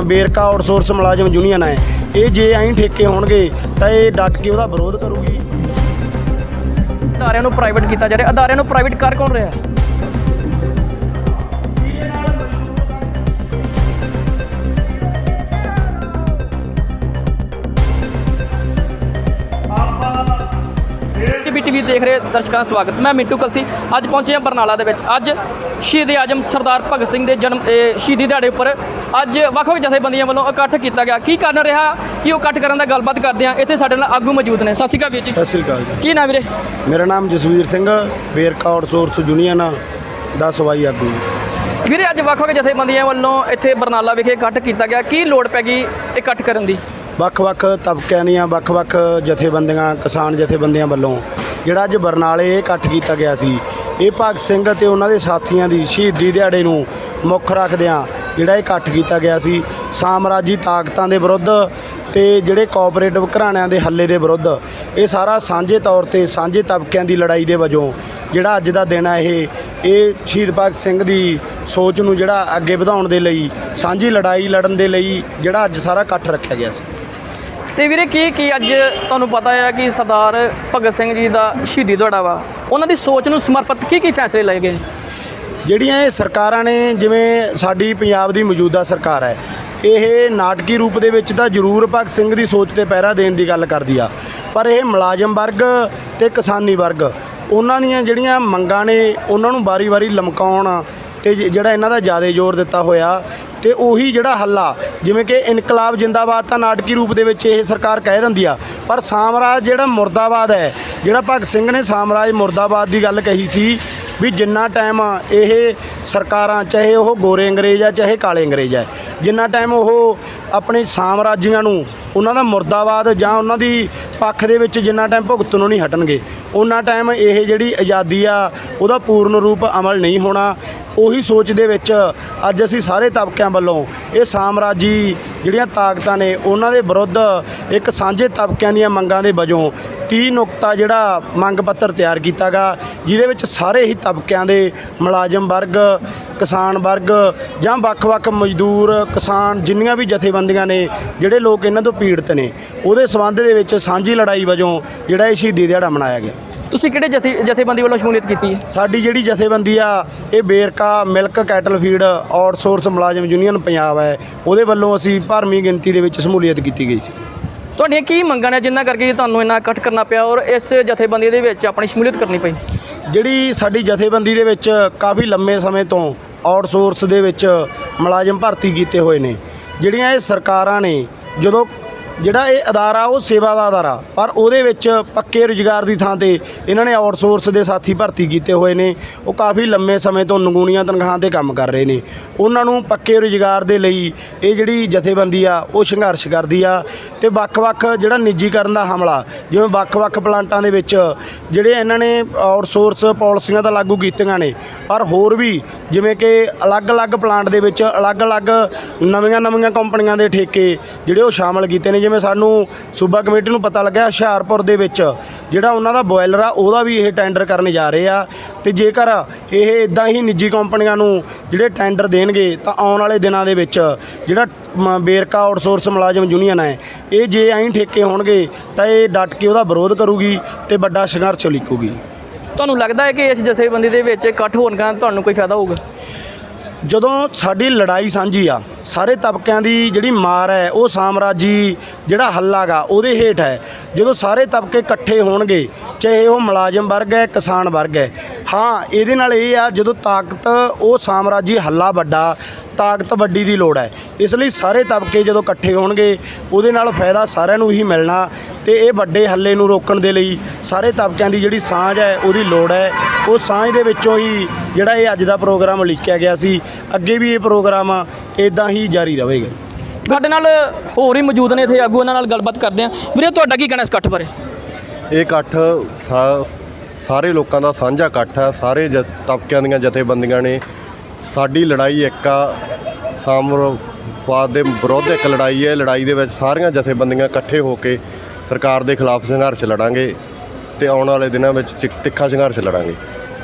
Verka outsource ਮੁਲਾਜ਼ਮ union ਹੈ ਇਹ। ਜੇ ਐਂ ਠੇਕੇ ਹੋਣਗੇ, ਤਾਂ ਇਹ ਡਟ ਕੇ ਉਹਦਾ ਵਿਰੋਧ ਕਰੂਗੀ। ਅਦਾਰਿਆਂ ਨੂੰ ਪ੍ਰਾਈਵੇਟ ਕੀਤਾ ਜਾ ਰਿਹਾ। ਅਦਾਰਿਆਂ ਨੂੰ ਪ੍ਰਾਈਵੇਟ ਕਰ ਕੌਣ ਰਿਹਾ? ਟੀਵੀ ਦੇਖ ਰਹੇ ਦਰਸ਼ਕਾਂ ਦਾ ਸਵਾਗਤ। ਮੈਂ ਮਿੰਟੂ ਕਲਸੀ ਅੱਜ ਪਹੁੰਚੇ ਹਾਂ ਬਰਨਾਲਾ ਦੇ ਵਿੱਚ। ਅੱਜ ਸ਼ਹੀਦ ਆਜਮ ਸਰਦਾਰ ਭਗਤ ਸਿੰਘ ਦੇ ਜਨਮ ਸ਼ਹੀਦੀ ਦਿਹਾੜੇ ਉੱਪਰ ਅੱਜ ਵੱਖ-ਵੱਖ ਜਥੇਬੰਦੀਆਂ ਵੱਲੋਂ ਇਕੱਠ ਕੀਤਾ ਗਿਆ। ਕੀ ਕਾਰਨ ਰਿਹਾ ਕਿ ਉਹ ਇਕੱਠ ਕਰਨ ਦਾ ਗੱਲਬਾਤ ਕਰਦੇ ਹਾਂ ਇੱਥੇ ਸਾਡੇ ਨਾਲ ਆਗੂ ਮੌਜੂਦ ਨੇ। ਸਤਿ ਸ਼੍ਰੀ ਅਕਾਲ ਵੀਰ ਜੀ। ਸਤਿ ਸ੍ਰੀ ਅਕਾਲ ਜੀ। ਕੀ ਨਾਮ ਵੀਰੇ? ਮੇਰਾ ਨਾਮ ਜਸਵੀਰ ਸਿੰਘ ਵੇਰਕਾ ਆਊਟਸੋਰਸ ਯੂਨੀਅਨ ਦਾ ਸਵਾਈ ਆਗੂ। ਵੀਰੇ ਅੱਜ ਵੱਖ-ਵੱਖ ਜਥੇਬੰਦੀਆਂ ਵੱਲੋਂ ਇੱਥੇ ਬਰਨਾਲਾ ਵਿਖੇ ਇਕੱਠ ਕੀਤਾ ਗਿਆ। ਕੀ ਲੋੜ ਪੈ ਗਈ ਇਕੱਠ ਕਰਨ ਦੀ? ਵੱਖ-ਵੱਖ ਤਬਕਿਆਂ ਦੀਆਂ ਵੱਖ-ਵੱਖ ਜਥੇਬੰਦੀਆਂ, ਕਿਸਾਨ ਜਥੇਬੰਦੀਆਂ ਵੱਲੋਂ ਜਿਹੜਾ ਅੱਜ ਬਰਨਾਲੇ ਇਹ ਇਕੱਠ ਕੀਤਾ ਗਿਆ ਸੀ, ਇਹ ਭਗਤ ਸਿੰਘ ਅਤੇ ਉਹਨਾਂ ਦੇ ਸਾਥੀਆਂ ਦੀ ਸ਼ਹੀਦੀ ਦਿਹਾੜੇ ਨੂੰ ਮੁੱਖ ਰੱਖਦਿਆਂ ਜਿਹੜਾ ਇਹ ਇਕੱਠ ਕੀਤਾ ਗਿਆ ਸੀ। ਸਾਮਰਾਜੀ ਤਾਕਤਾਂ ਦੇ ਵਿਰੁੱਧ ਤੇ ਜਿਹੜੇ ਕੋਆਪਰੇਟਿਵ ਘਰਾਣਿਆਂ ਦੇ ਹੱਲੇ ਦੇ ਵਿਰੁੱਧ ਇਹ ਸਾਰਾ ਸਾਂਝੇ ਤੌਰ ਤੇ ਸਾਂਝੇ ਤਬਕਿਆਂ ਦੀ ਲੜਾਈ ਦੇ ਵਜੋਂ ਜਿਹੜਾ ਅੱਜ ਦਾ ਦਿਨ ਹੈ ਇਹ ਇਹ ਸ਼ਹੀਦ ਭਗਤ ਸਿੰਘ ਦੀ ਸੋਚ ਨੂੰ ਜਿਹੜਾ ਅੱਗੇ ਵਧਾਉਣ ਦੇ ਲਈ, ਸਾਂਝੀ ਲੜਾਈ ਲੜਨ ਦੇ ਲਈ ਜਿਹੜਾ ਅੱਜ ਸਾਰਾ ਇਕੱਠ ਰੱਖਿਆ ਗਿਆ ਸੀ। ਤੇ ਵੀਰੇ ਕੀ ਕੀ ਅੱਜ ਤੁਹਾਨੂੰ ਪਤਾ ਹੈ ਕਿ ਸਰਦਾਰ ਭਗਤ ਸਿੰਘ ਜੀ ਦਾ ਸ਼ਹੀਦੀ ਦਿਹਾੜਾ ਵਾ। ਉਹਨਾਂ ਦੀ ਸੋਚ ਨੂੰ ਸਮਰਪਿਤ ਕੀ ਕੀ ਫੈਸਲੇ ਲਏ ਗਏ? ਜਿਹੜੀਆਂ ਇਹ ਸਰਕਾਰਾਂ ਨੇ, ਜਿਵੇਂ ਸਾਡੀ ਪੰਜਾਬ ਦੀ ਮੌਜੂਦਾ ਸਰਕਾਰ ਹੈ, ਇਹ ਨਾਟਕੀ ਰੂਪ ਦੇ ਵਿੱਚ ਤਾਂ ਜ਼ਰੂਰ ਭਗਤ ਸਿੰਘ ਦੀ ਸੋਚ ਤੇ ਪਹਿਰਾ ਦੇਣ ਦੀ ਗੱਲ ਕਰਦੀ ਆ। ਪਰ ਇਹ ਮੁਲਾਜ਼ਮ ਵਰਗ ਤੇ ਕਿਸਾਨੀ ਵਰਗ, ਉਹਨਾਂ ਦੀਆਂ ਜਿਹੜੀਆਂ ਮੰਗਾਂ ਨੇ, ਉਹਨਾਂ ਨੂੰ ਵਾਰੀ-ਵਾਰੀ ਲਮਕਾਉਣ ਤੇ ਜਿਹੜਾ ਇਹਨਾਂ ਦਾ ਜ਼ਿਆਦਾ ਜ਼ੋਰ ਦਿੱਤਾ ਹੋਇਆ ਤੇ ਉਹੀ ਜਿਹੜਾ ਹੱਲਾ, ਜਿਵੇਂ ਕਿ ਇਨਕਲਾਬ ਜਿੰਦਾਬਾਦ ਤਾਂ ਨਾਟਕੀ ਰੂਪ ਦੇ ਵਿੱਚ ਇਹ ਸਰਕਾਰ ਕਹਿ ਦਿੰਦੀ ਆ, ਪਰ ਸਾਮਰਾਜ ਜਿਹੜਾ ਮੁਰਦਾਬਾਦ ਹੈ, ਜਿਹੜਾ ਭਗਤ ਸਿੰਘ ਨੇ ਸਾਮਰਾਜ ਮੁਰਦਾਬਾਦ ਦੀ ਗੱਲ ਕਹੀ ਸੀ ਵੀ ਜਿੰਨਾ ਟਾਈਮ ਇਹ ਸਰਕਾਰਾਂ, ਚਾਹੇ ਉਹ ਗੋਰੇ ਅੰਗਰੇਜ਼ ਆ, ਚਾਹੇ ਕਾਲੇ ਅੰਗਰੇਜ਼ ਆ, ਜਿੰਨਾ ਟਾਈਮ ਉਹ ਆਪਣੇ ਸਾਮਰਾਜੀਆਂ ਨੂੰ, ਉਹਨਾਂ ਦਾ ਮੁਰਦਾਬਾਦ ਜਾਂ ਉਹਨਾਂ ਦੀ ਪੱਖ ਦੇ ਵਿੱਚ ਜਿੰਨਾ ਟਾਈਮ ਭੁਗਤਣੋਂ ਨਹੀਂ ਹਟਣਗੇ, ਉਹਨਾਂ ਟਾਈਮ ਇਹ ਜਿਹੜੀ ਆਜ਼ਾਦੀ ਆ, ਉਹਦਾ ਪੂਰਨ ਰੂਪ ਅਮਲ ਨਹੀਂ ਹੋਣਾ ਉਹੀ ਸੋਚ ਦੇ ਵਿੱਚ ਅੱਜ ਅਸੀਂ ਸਾਰੇ ਤਬਕਿਆਂ ਵੱਲੋਂ ਇਹ ਸਾਮਰਾਜੀ ਜਿਹੜੀਆਂ ਤਾਕਤਾਂ ਨੇ, ਉਹਨਾਂ ਦੇ ਵਿਰੁੱਧ ਇੱਕ ਸਾਂਝੇ ਤਬਕਿਆਂ ਦੀਆਂ ਮੰਗਾਂ ਦੇ ਵਜੋਂ 30 ਨੁਕਤਾ ਜਿਹੜਾ ਮੰਗ ਪੱਤਰ ਤਿਆਰ ਕੀਤਾਗਾ, ਜਿਹਦੇ ਵਿੱਚ ਸਾਰੇ ਹੀ ਤਬਕਿਆਂ ਦੇ ਮੁਲਾਜ਼ਮ ਵਰਗ, ਕਿਸਾਨ ਵਰਗ ਜਾਂ ਵੱਖ-ਵੱਖ ਮਜ਼ਦੂਰ, ਕਿਸਾਨ ਜਿੰਨੀਆਂ ਵੀ ਜਥੇਬੰਦੀਆਂ ਨੇ, ਜਿਹੜੇ ਲੋਕ ਇਹਨਾਂ ਤੋਂ ਪੀੜਤ ਨੇ, ਉਹਦੇ ਸਬੰਧ ਦੇ ਵਿੱਚ ਸਾਂਝੀ ਲੜਾਈ ਵਜੋਂ ਜਿਹੜਾ ਇਹ ਸ਼ਹੀਦੀ ਦਿਹਾੜਾ ਮਨਾਇਆ ਗਿਆ। ਤੁਸੀਂ ਕਿਹੜੇ ਜਥੇ ਜਥੇਬੰਦੀ ਵੱਲੋਂ ਸ਼ਮੂਲੀਅਤ ਕੀਤੀ ਹੈ? ਸਾਡੀ ਜਿਹੜੀ ਜਥੇਬੰਦੀ ਆ ਇਹ Verka milk cattle feed outsource ਮੁਲਾਜ਼ਮ ਯੂਨੀਅਨ ਪੰਜਾਬ ਹੈ। ਉਹਦੇ ਵੱਲੋਂ ਅਸੀਂ ਭਰਮੀ ਗਿਣਤੀ ਦੇ ਵਿੱਚ ਸ਼ਮੂਲੀਅਤ ਕੀਤੀ ਗਈ ਸੀ। ਤੁਹਾਡੀਆਂ ਕੀ ਮੰਗਾਂ ਨੇ ਜਿੰਨਾ ਕਰਕੇ ਤੁਹਾਨੂੰ ਇੰਨਾ ਇਕੱਠ ਕਰਨਾ ਪਿਆ ਔਰ ਇਸ ਜਥੇਬੰਦੀ ਦੇ ਵਿੱਚ ਆਪਣੀ ਸ਼ਮੂਲੀਅਤ ਕਰਨੀ ਪਈ? ਜਿਹੜੀ ਸਾਡੀ ਜਥੇਬੰਦੀ ਦੇ ਵਿੱਚ ਕਾਫੀ ਲੰਮੇ ਸਮੇਂ ਤੋਂ ਆਊਟਸੋਰਸ ਦੇ ਵਿੱਚ ਮੁਲਾਜ਼ਮ ਭਰਤੀ ਕੀਤੇ ਹੋਏ ਨੇ। ਜਿਹੜੀਆਂ ਇਹ ਸਰਕਾਰਾਂ ਨੇ ਜਦੋਂ ਜਿਹੜਾ ਇਹ ਅਦਾਰਾ, ਉਹ ਸੇਵਾ ਦਾ ਅਦਾਰਾ। ਪਰ ਉਹਦੇ ਵਿੱਚ ਪੱਕੇ ਰੁਜ਼ਗਾਰ ਦੀ ਥਾਂ ਤੇ ਇਹਨਾਂ ਨੇ ਆਊਟਸੋਰਸ ਦੇ ਸਾਥੀ ਭਰਤੀ ਕੀਤੇ ਹੋਏ ਨੇ। ਉਹ ਕਾਫੀ ਲੰਮੇ ਸਮੇਂ ਤੋਂ ਨਗੂਣੀਆਂ ਤਨਖਾਹਾਂ ਤੇ ਕੰਮ ਕਰ ਰਹੇ ਨੇ। ਉਹਨਾਂ ਨੂੰ ਪੱਕੇ ਰੁਜ਼ਗਾਰ ਦੇ ਲਈ ਇਹ ਜਿਹੜੀ ਜਥੇਬੰਦੀ ਆ, ਉਹ ਸੰਘਰਸ਼ ਕਰਦੀ ਆ। ਤੇ ਵੱਖ-ਵੱਖ ਜਿਹੜਾ ਨਿੱਜੀਕਰਨ ਦਾ ਹਮਲਾ, ਜਿਵੇਂ ਵੱਖ-ਵੱਖ ਪਲਾਂਟਾਂ ਦੇ ਵਿੱਚ ਜਿਹੜੇ ਇਹਨਾਂ ਨੇ ਆਊਟਸੋਰਸ ਪਾਲਿਸੀਆਂ ਤਾਂ ਲਾਗੂ ਕੀਤੀਆਂ ਨੇ, ਪਰ ਹੋਰ ਵੀ ਜਿਵੇਂ ਕਿ ਅਲੱਗ-ਅਲੱਗ ਪਲਾਂਟ ਦੇ ਵਿੱਚ ਅਲੱਗ-ਅਲੱਗ ਨਵੀਆਂ-ਨਵੀਆਂ ਕੰਪਨੀਆਂ ਦੇ ਠੇਕੇ ਜਿਹੜੇ ਉਹ ਸ਼ਾਮਲ ਕੀਤੇ ਨੇ ਜਿਵੇਂ ਸਾਨੂੰ ਸੂਬਾ ਕਮੇਟੀ ਨੂੰ ਪਤਾ ਲੱਗਿਆ ਹੁਸ਼ਿਆਰਪੁਰ ਦੇ ਵਿੱਚ, ਜਿਹੜਾ ਉਹਨਾਂ ਦਾ ਬੋਇਲਰ ਆ, ਉਹਦਾ ਵੀ ਇਹ ਟੈਂਡਰ ਕਰਨ ਜਾ ਰਹੇ ਆ। ਤੇ ਜੇਕਰ ਇਹ ਇਦਾਂ ਹੀ ਨਿੱਜੀ ਕੰਪਨੀਆਂ ਨੂੰ ਜਿਹੜੇ ਟੈਂਡਰ ਦੇਣਗੇ, ਤਾਂ ਆਉਣ ਵਾਲੇ ਦਿਨਾਂ ਦੇ ਵਿੱਚ ਜਿਹੜਾ ਮ- ਬੇਰਕਾ ਆਊਟਸੋਰਸ ਮੁਲਾਜ਼ਮ ਯੂਨੀਅਨ ਹੈ ਇਹ ਜੇ ਐਂ ਠੇਕੇ ਹੋਣਗੇ, ਤਾਂ ਇਹ ਡਟ ਕੇ ਉਹਦਾ ਵਿਰੋਧ ਕਰੂਗੀ ਤੇ ਵੱਡਾ ਸੰਘਰਸ਼ ਲਿਖੂਗੀ ਤੁਹਾਨੂੰ ਲੱਗਦਾ ਹੈ ਕਿ ਇਸ ਜਥੇਬੰਦੀ ਦੇ ਵਿੱਚ ਇਕੱਠ ਹੋਣ ਕਾਰਨ ਤੁਹਾਨੂੰ ਕੋਈ ਫਾਇਦਾ ਹੋਊਗਾ? ਜਦੋਂ ਸਾਡੀ ਲੜਾਈ ਸਾਂਝੀ ਆ, ਸਾਰੇ ਤਬਕਿਆਂ ਦੀ ਜਿਹੜੀ ਮਾਰ ਹੈ, ਉਹ ਸਾਮਰਾਜੀ ਜਿਹੜਾ ਹੱਲਾਗਾ ਉਹਦੇ ਹੇਠ ਹੈ। ਜਦੋਂ ਸਾਰੇ ਤਬਕੇ ਇਕੱਠੇ ਹੋਣਗੇ, ਚਾਹੇ ਉਹ ਮੁਲਾਜ਼ਮ ਵਰਗ ਹੈ, ਕਿਸਾਨ ਵਰਗ ਹੈ, ਹਾਂ, ਇਹਦੇ ਨਾਲ ਇਹ ਆ, ਜਦੋਂ ਤਾਕਤ ਉਹ ਸਾਮਰਾਜੀ ਹੱਲਾ ਵੱਡਾ ਤਾਕਤ ਵੱਡੀ ਦੀ ਲੋੜ ਹੈ। ਇਸ ਲਈ ਸਾਰੇ ਤਬਕੇ ਜਦੋਂ ਇਕੱਠੇ ਹੋਣਗੇ ਉਹਦੇ ਨਾਲ ਫਾਇਦਾ ਸਾਰਿਆਂ ਨੂੰ ਹੀ ਮਿਲਣਾ ਤੇ ਇਹ ਵੱਡੇ ਹੱਲੇ ਨੂੰ ਰੋਕਣ ਦੇ ਲਈ ਸਾਰੇ ਤਬਕਿਆਂ ਦੀ ਜਿਹੜੀ ਸਾਂਝ ਹੈ ਉਹਦੀ ਲੋੜ ਹੈ। ਉਹ ਸਾਂਝ ਦੇ ਵਿੱਚੋਂ ਹੀ ਜਿਹੜਾ ਇਹ ਅੱਜ ਦਾ ਪ੍ਰੋਗਰਾਮ ਲਿਖਿਆ ਗਿਆ ਸੀ ਅੱਗੇ ਵੀ ਇਹ ਪ੍ਰੋਗਰਾਮ ਇਦਾਂ ਹੀ ਜਾਰੀ ਰਹੇਗਾ। ਸਾਡੇ ਨਾਲ ਹੋਰ ਹੀ ਮੌਜੂਦ ਨੇ ਇੱਥੇ ਆਗੂ ਉਹਨਾਂ ਨਾਲ ਗੱਲਬਾਤ ਕਰਦੇ ਹਾਂ। ਵੀਰੇ ਤੁਹਾਡਾ ਕੀ ਕਹਿਣਾ ਇਸ ਇਕੱਠ ਬਾਰੇ? ਇਹ ਇਕੱਠ ਸਾ- ਸਾਰੇ ਲੋਕਾਂ ਦਾ ਸਾਂਝਾ ਇਕੱਠ ਹੈ ਸਾਰੇ ਜ- ਤਬਕਿਆਂ ਦੀਆਂ ਜਥੇਬੰਦੀਆਂ ਨੇ ਸਾਡੀ ਲੜਾਈ ਇੱਕ ਆ ਸਾਮਰਵਾਦ ਦੇ ਵਿਰੁੱਧ ਇੱਕ ਲੜਾਈ ਹੈ। ਲੜਾਈ ਦੇ ਵਿੱਚ ਸਾਰੀਆਂ ਜਥੇਬੰਦੀਆਂ ਇਕੱਠੇ ਹੋ ਕੇ ਸਰਕਾਰ ਦੇ ਖਿਲਾਫ ਸੰਘਰਸ਼ ਲੜਾਂਗੇ ਤੇ ਆਉਣ ਵਾਲੇ ਦਿਨਾਂ ਵਿੱਚ ਤਿੱਖਾ ਸੰਘਰਸ਼ ਲੜਾਂਗੇ।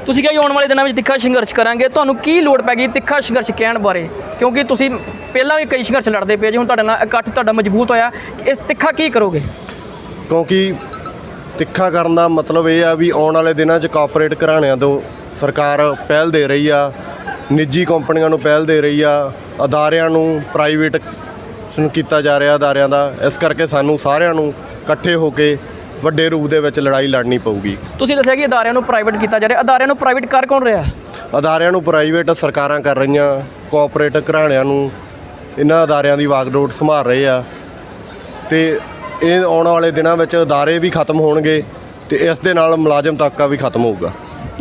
ਤੁਸੀਂ ਕਿਹਾ ਆਉਣ ਵਾਲੇ ਦਿਨਾਂ ਵਿੱਚ ਤਿੱਖਾ ਸੰਘਰਸ਼ ਕਰਾਂਗੇ। ਤੁਹਾਨੂੰ ਕੀ ਲੋੜ ਪੈ ਗਈ ਤਿੱਖਾ ਸੰਘਰਸ਼ ਕਹਿਣ ਬਾਰੇ? ਕਿਉਂਕਿ ਤੁਸੀਂ ਪਹਿਲਾਂ ਵੀ ਕਈ ਸੰਘਰਸ਼ ਲੜਦੇ ਪਏ ਜੀ ਹੁਣ ਤੁਹਾਡੇ ਨਾਲ ਇਕੱਠ ਤੁਹਾਡਾ ਮਜ਼ਬੂਤ ਹੋਇਆ। ਇਸ ਤਿੱਖਾ ਕੀ ਕਰੋਗੇ? ਕਿਉਂਕਿ ਤਿੱਖਾ ਕਰਨ ਦਾ ਮਤਲਬ ਇਹ ਆ ਵੀ ਆਉਣ ਵਾਲੇ ਦਿਨਾਂ 'ਚ ਕਾਰਪੋਰੇਟ ਘਰਾਣਿਆਂ ਤੋਂ ਸਰਕਾਰ ਪਹਿਲ ਦੇ ਰਹੀ ਆ। ਨਿੱਜੀ ਕੰਪਨੀਆਂ ਨੂੰ ਪਹਿਲ ਦੇ ਰਹੀ ਆ ਅਦਾਰਿਆਂ ਨੂੰ ਪ੍ਰਾਈਵੇਟ ਨੂੰ ਕੀਤਾ ਜਾ ਰਿਹਾ ਅਦਾਰਿਆਂ ਦਾ। ਇਸ ਕਰਕੇ ਸਾਨੂੰ ਸਾਰਿਆਂ ਨੂੰ ਇਕੱਠੇ ਹੋ ਕੇ ਵੱਡੇ ਰੂਪ ਦੇ ਵਿੱਚ ਲੜਾਈ ਲੜਨੀ ਪਊਗੀ। ਤੁਸੀਂ ਦੱਸਿਆ ਕਿ ਅਦਾਰਿਆਂ ਨੂੰ ਪ੍ਰਾਈਵੇਟ ਕੀਤਾ ਜਾ ਰਿਹਾ। ਅਦਾਰਿਆਂ ਨੂੰ ਪ੍ਰਾਈਵੇਟ ਕਰ ਕੌਣ ਰਿਹਾ? ਅਦਾਰਿਆਂ ਨੂੰ ਪ੍ਰਾਈਵੇਟ ਸਰਕਾਰਾਂ ਕਰ ਰਹੀਆਂ ਕੋਆਪਰੇਟ ਘਰਾਣਿਆਂ ਨੂੰ। ਇਹਨਾਂ ਅਦਾਰਿਆਂ ਦੀ ਵਾਗਡੋਰ ਸੰਭਾਲ ਰਹੇ ਆ। ਤੇ ਇਹ ਆਉਣ ਵਾਲੇ ਦਿਨਾਂ ਵਿੱਚ ਅਦਾਰੇ ਵੀ ਖਤਮ ਹੋਣਗੇ ਤੇ ਇਸ ਦੇ ਨਾਲ ਮੁਲਾਜ਼ਮ ਤਬਕਾ ਵੀ ਖਤਮ ਹੋਊਗਾ।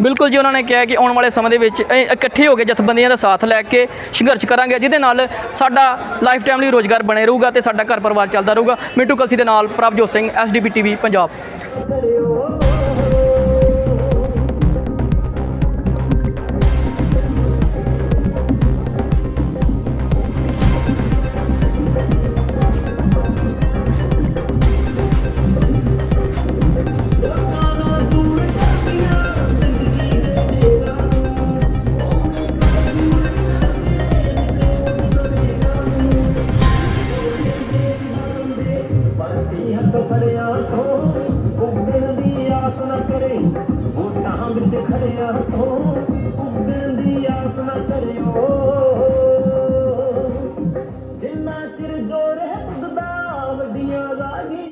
ਬਿਲਕੁਲ ਜੀ, ਉਹਨਾਂ ਨੇ ਕਿਹਾ ਕਿ ਆਉਣ ਵਾਲੇ ਸਮੇਂ ਦੇ ਵਿੱਚ ਇਹ ਇਕੱਠੇ ਹੋ ਕੇ ਜਥੇਬੰਦੀਆਂ ਦਾ ਸਾਥ ਲੈ ਕੇ ਸੰਘਰਸ਼ ਕਰਾਂਗੇ, ਜਿਹਦੇ ਨਾਲ ਸਾਡਾ ਲਾਈਫ ਟਾਈਮ ਲਈ ਰੋਜ਼ਗਾਰ ਬਣੇ ਰਹੂਗਾ ਤੇ ਸਾਡਾ ਘਰ ਪਰਿਵਾਰ ਚੱਲਦਾ ਰਹੂਗਾ। ਮਿੰਟੂ ਕਲਸੀ ਦੇ ਨਾਲ ਪ੍ਰਭਜੋਤ ਸਿੰਘ ਐਸਡੀਪੀ ਟੀਵੀ, ਪੰਜਾਬ। ਨਾ ਕਰੇ ਵੋਟਾਂ ਵਿੱਚ ਖੜਿਆ ਤੋਂ